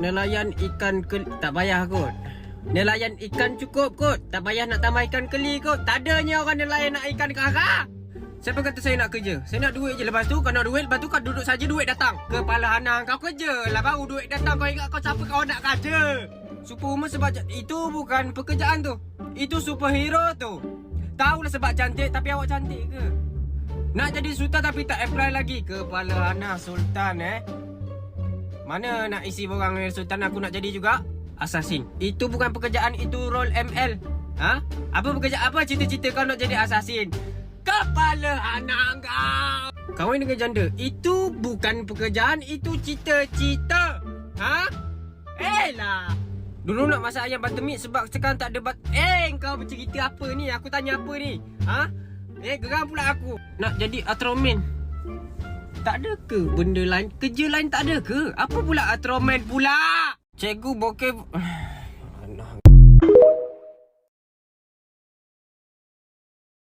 nelayan ikan ke tak payah kot. Nelayan ikan cukup kot. Tak payah nak tambah ikan keli kot. Tak adanya orang nelayan nak ikan kakak. Siapa kata saya nak kerja? Saya nak duit je. Lepas tu kau nak duit, lepas tu kau duduk saja duit datang. Kepala anak kau kerja lah baru duit datang. Kau ingat kau siapa kau nak kerja? Superwoman sebab itu bukan pekerjaan tu. Itu superhero tu. Tahulah sebab cantik tapi awak cantik ke? Nak jadi sultan tapi tak apply lagi. Kepala anak sultan eh. Mana nak isi borang sultan aku nak jadi juga? Assassin. Itu bukan pekerjaan, itu role ML. Ha? Apa pekerjaan apa cita-cita kau nak jadi assassin? Kepala anak kau. Kahwin dengan janda. Itu bukan pekerjaan, itu cita-cita. Ha? Eh lah. Dulu nak masak ayam buttermilk sebab sekarang tak ada bat... Eh, kau bercerita apa ni? Aku tanya apa ni? Ha? Eh, geram pula aku. Nak jadi Atromin. Tak ada ke benda lain? Kerja lain tak ada ke? Apa pula Ultraman pula? Cikgu bokeh...